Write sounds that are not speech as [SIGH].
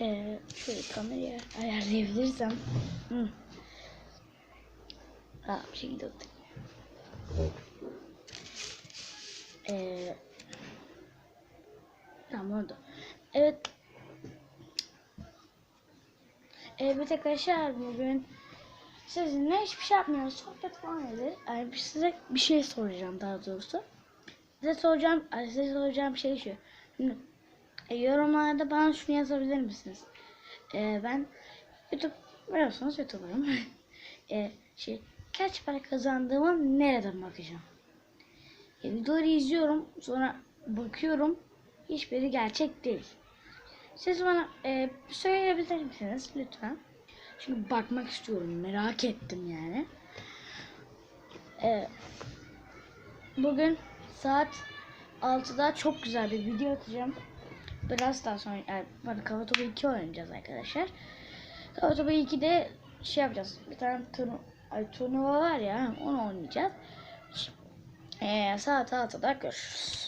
Ee, şöyle kamerayı ayarlayabilirsem. Hı. Ha, bir şekilde oturayım. Ee, tamam oldu. Evet. Evet arkadaşlar bugün sizinle hiçbir şey yapmıyoruz. Sohbet falan ederiz. Yani size bir şey soracağım daha doğrusu. Size soracağım, size soracağım şey şu. E, yorumlarda bana şunu yazabilir misiniz? E, ben YouTube biliyorsunuz YouTuber'ım. [LAUGHS] e, şey kaç para kazandığıma nereden bakacağım? E, videoları izliyorum sonra bakıyorum hiçbiri gerçek değil. Siz bana e, söyleyebilir misiniz lütfen? Çünkü bakmak istiyorum merak ettim yani. E, bugün saat 6'da çok güzel bir video atacağım. Biraz daha sonra yani bana Topu 2 oynayacağız arkadaşlar. Kafa Topu 2'de şey yapacağız. Bir tane turnu ay, turnuva var ya onu oynayacağız. Ee, saat 6'da görüşürüz.